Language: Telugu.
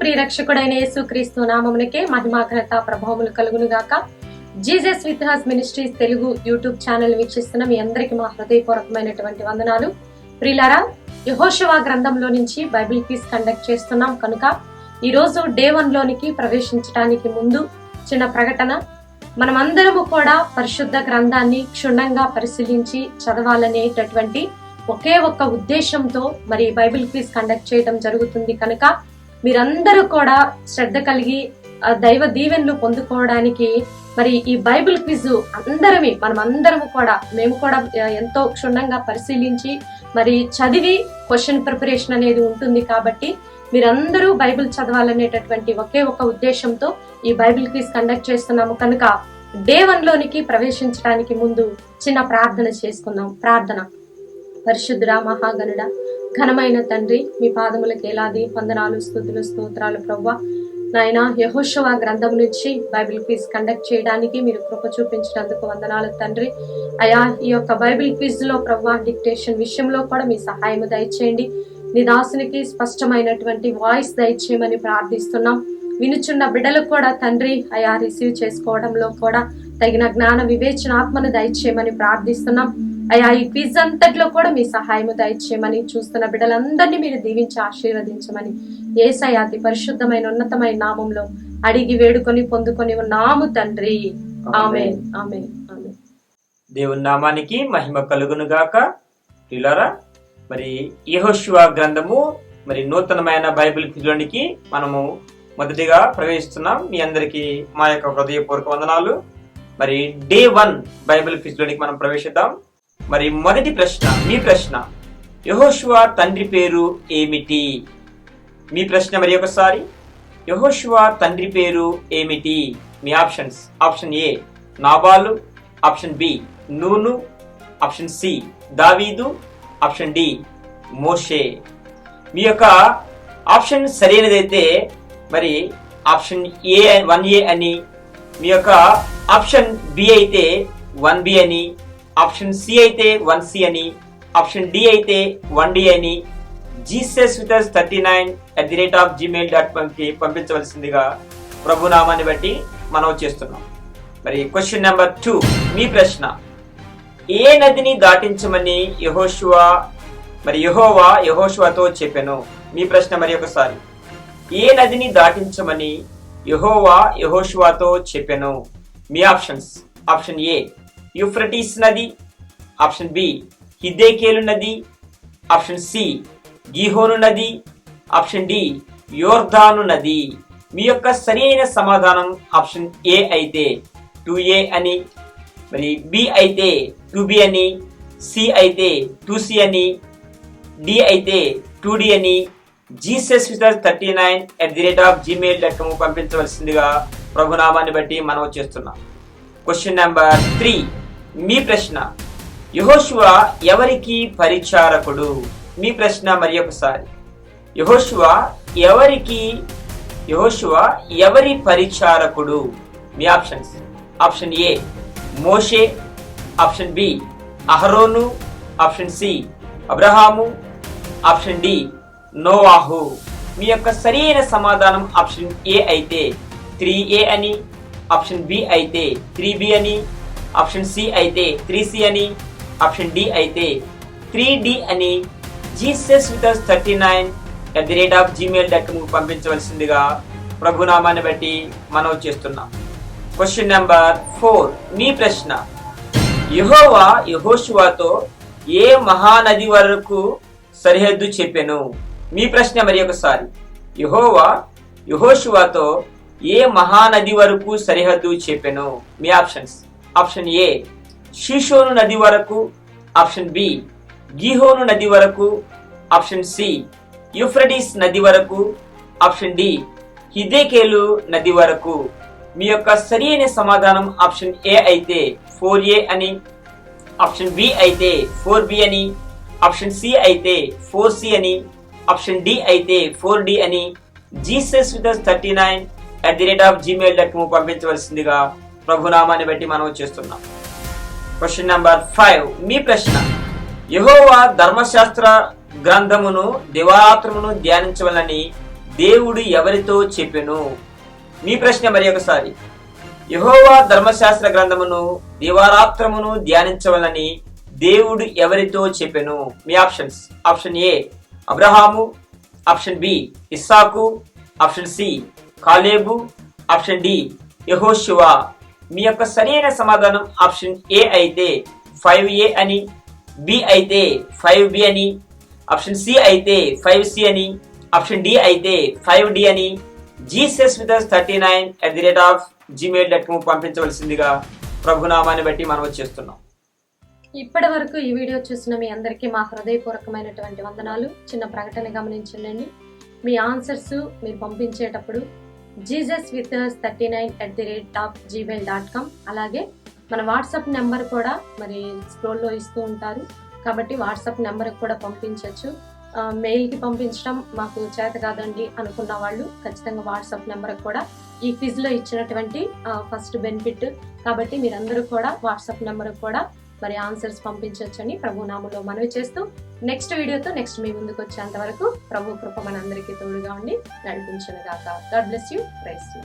ప్రియరక్షకుడైన యేసుక్రీస్తు నామమునకే మహిమాఘనత ప్రభావములు కలుగునుగాక. Jesus with us ministries Telugu YouTube channel వీక్షిస్తున్న మీ అందరికి మా హృదయపూర్వకమైనటువంటి వందనాలు. ప్రిలారా యహోశవ గ్రంథంలో నుంచి బైబిల్ క్విజ్ కండక్ట్ చేస్తున్నాం కనుక ఈ రోజు డే వన్ లోనికి ప్రవేశించడానికి ముందు చిన్న ప్రకటన. మనమందరము కూడా పరిశుద్ధ గ్రంథాన్ని క్షుణ్ణంగా పరిశీలించి చదవాలనేటటువంటి ఒకే ఒక్క ఉద్దేశంతో మరి బైబిల్ క్విజ్ కండక్ట్ చేయడం జరుగుతుంది కనుక మీరందరూ కూడా శ్రద్ధ కలిగి దైవ దీవెనలు పొందుకోవడానికి మరి ఈ బైబిల్ క్విజ్ అందరమే మనం అందరము కూడా మేము కూడా ఎంతో క్షుణ్ణంగా పరిశీలించి మరి చదివి క్వశ్చన్ ప్రిపరేషన్ అనేది ఉంటుంది కాబట్టి మీరందరూ బైబిల్ చదవాలనేటటువంటి ఒకే ఒక ఉద్దేశంతో ఈ బైబిల్ క్విజ్ కండక్ట్ చేస్తున్నాము. కనుక డే వన్ లోనికి ప్రవేశించడానికి ముందు చిన్న ప్రార్థన చేసుకుందాం. ప్రార్థన. పరిశుద్ధుడా మహాగణుడ ఘనమైన తండ్రి మీ పాదములకు ఎలాది వందనాలు స్థుతులు స్తోత్రాలు ప్రవ్వ. నాయన యహోశవ గ్రంథం నుంచి బైబిల్ క్విజ్ కండక్ట్ చేయడానికి మీరు కృప చూపించినందుకు వందనాలు తండ్రి. అయా ఈ యొక్క బైబిల్ క్విజ్లో ప్రవ్వ డిక్టేషన్ విషయంలో కూడా మీ సహాయం దయచేయండి. నీ దాసునికి స్పష్టమైనటువంటి వాయిస్ దయచేయమని ప్రార్థిస్తున్నాం. వినుచున్న బిడ్డలకు కూడా తండ్రి అయా రిసీవ్ చేసుకోవడంలో కూడా తగిన జ్ఞాన వివేచనాత్మను దయచేయమని ప్రార్థిస్తున్నాం. అయా ఈ క్విజ్ అంతట్లో కూడా మీ సహాయము దయచేయమని చూస్తున్న బిడ్డలందరినీ మీరు దీవించి ఆశీర్వదించమని ఏసయ అతి పరిశుద్ధమైన ఉన్నతమైన నామంలో అడిగి వేడుకొని పొందుకొని ఉన్నాము తండ్రి. ఆమె ఆమె ఆమె దేవుని నామానికి మహిమ కలుగును గాక ప్రియులారా మరి యెహోషువ గ్రంథము మరి నూతనమైన బైబిల్ క్విజ్లోనికి మనము మొదటిగా ప్రవేశిస్తున్నాం. మీ అందరికీ మా యొక్క హృదయపూర్వక వందనాలు. మరి డే వన్ బైబిల్ క్విజ్లోనికి మనం ప్రవేశిద్దాం. మరి మొదటి ప్రశ్న మీ ప్రశ్న. యెహోషువ తండ్రి పేరు ఏమిటి? మీ ప్రశ్న మరి ఒకసారి. యెహోషువ తండ్రి పేరు ఏమిటి? మీ ఆప్షన్స్. ఆప్షన్ ఏ నాబాలు. ఆప్షన్ బి నూను. ఆప్షన్ సి దావీదు. ఆప్షన్ డి మోషే. మీ యొక్క ఆప్షన్ సరైనదైతే మరి ఆప్షన్ ఏ వన్ ఏ అని మీ యొక్క ఆప్షన్ బి అయితే వన్ బి అని ఆప్షన్ సి అయితే వన్ సి అని ఆప్షన్ డి అయితే వన్ డి అని Jesus with thirty nine at the rate of Gmail dot కామ్కి పంపించవలసిందిగా ప్రభునామాన్ని బట్టి మనం చేస్తున్నాం. మరి క్వశ్చన్ నెంబర్ టూ మీ ప్రశ్న. ఏ నదిని దాటించమని యహోషువా మరి యహోవా యహోషువాతో చెప్పాను. మీ ప్రశ్న మరి ఒకసారి. ఏ నదిని దాటించమని యహోవా యహోషువాతో చెప్పాను. మీ ఆప్షన్స్. ఆప్షన్ ఏ యూఫ్రటీస్ నది ఆప్షన్ బి హిద్దేకేలు నది ఆప్షన్ సి గీహోను నది ఆప్షన్ డి యోర్ధాను నది. మీ యొక్క సరైన సమాధానం ఆప్షన్ ఏ అయితే టూ ఏ అని మరి బి అయితే టూ బి అని సి అయితే టూ సి అని డి అయితే టూ డి అని Jesus thirty nine at the rate of Gmail dot com పంపించవలసిందిగా ప్రభునామాన్ని బట్టి మనం చేస్తున్నాం. క్వశ్చన్ నెంబర్ త్రీ మీ ప్రశ్న. యహోశివ ఎవరికి పరిచారకుడు? మీ ప్రశ్న మరి ఒకసారి. యహోశివ ఎవరికి యహోశివ ఎవరి పరిచారకుడు? మీ ఆప్షన్స్. ఆప్షన్ ఏ మోషే. ఆప్షన్ బి అహరోను. ఆప్షన్ సి అబ్రహాము. ఆప్షన్ డి నోవాహు. మీ యొక్క సరైన సమాధానం ఆప్షన్ ఏ అయితే త్రీ ఏ అని ఆప్షన్ బి అయితే త్రీ బి అని ఆప్షన్ సి అయితే త్రీ సి అని ఆప్షన్ డి అయితే త్రీ డి అని Jesus with thirty nine at the rate of Gmail dot com పంపించవలసిందిగా ప్రభునామాన్ని బట్టి మనం చేస్తున్నాం. క్వశ్చన్ నెంబర్ ఫోర్ మీ ప్రశ్న. యహోవా యహోషువాతో ఏ మహానది వరకు సరిహద్దు చెప్పెను? మీ ప్రశ్న మరి ఒకసారి. యహోవా యహోషువాతో ఏ మహానది వరకు సరిహద్దు చెప్పెను? మీ ఆప్షన్స్. ఆప్షన్ ఏ షీషోను నది వరకు. ఆప్షన్ బి గీహోను నది వరకు. ఆప్షన్ సి యూఫ్రటీస్ నది వరకు. ఆప్షన్ డి హిదేకేలు నది వరకు. మీ యొక్క సరైన సమాధానం ఆప్షన్ ఏ అయితే ఫోర్ ఏ అని ఆప్షన్ బి అయితే ఫోర్ బి అని ఆప్షన్ సి అయితే ఫోర్ సి అని ఆప్షన్ డి అయితే ఫోర్ డి అని Jesus with thirty nine at the rate of Gmail dot com పంపించవలసిందిగా ప్రభునామాన్ని బట్టి మనం చేస్తున్నాం. క్వశ్చన్ నెంబర్ ఫైవ్ మీ ప్రశ్న. యహోవా ధర్మశాస్త్ర గ్రంథమును దివారాత్రమును ధ్యానించవలని దేవుడు ఎవరితో చెప్పెను? మీ ప్రశ్న మరి ఒకసారి. యహోవా ధర్మశాస్త్ర గ్రంథమును దివారాత్రమును ధ్యానించవలని దేవుడు ఎవరితో చెప్పెను? మీ ఆప్షన్స్. ఆప్షన్ ఏ అబ్రహాము. ఆప్షన్ బి ఇస్సాకు. ఆప్షన్ సి కాలేబు. ఆప్షన్ డి యహోశివా మీ యొక్క సరైన సమాధానం ఆప్షన్ ఏ అయితే ఫైవ్ ఏ అని బి అయితే ఫైవ్ బి అని ఆప్షన్ సి అయితే ఫైవ్ సి అని ఆప్షన్ డి అయితే ఫైవ్ డి అని Jesus with thirty nine at the rate of Gmail dot com పంపించవలసిందిగా ప్రభునామాన్ని బట్టి మనం చేస్తున్నాం. ఇప్పటి వరకు ఈ వీడియో చూసిన మీ అందరికీ మా హృదయపూర్వకమైనటువంటి వందనాలు. చిన్న ప్రకటన గమనించండి. మీ ఆన్సర్స్ మీరు పంపించేటప్పుడు Jesus with thirty nine at the rate of Gmail dot com అలాగే మన వాట్సాప్ నెంబర్ కూడా మరి స్క్రోల్లో ఇస్తూ ఉంటారు. కాబట్టి వాట్సాప్ నెంబర్కి కూడా పంపించవచ్చు మెయిల్కి పంపించడం మాకు చేత కాదండి అనుకున్న వాళ్ళు ఖచ్చితంగా వాట్సాప్ నెంబర్కి కూడా ఈ క్విజ్లో ఇచ్చినటువంటి ఫస్ట్ బెనిఫిట్ కాబట్టి మీరందరూ కూడా వాట్సాప్ నెంబర్కి కూడా మరి ఆన్సర్స్ పంపించవచ్చని ప్రభు నామంలో మనవి చేస్తూ నెక్స్ట్ వీడియోతో నెక్స్ట్ మీ ముందుకు వచ్చేంత వరకు ప్రభు కృప మనందరికీ తోడుగా ఉండి నడిపించను గాక. God bless you praise you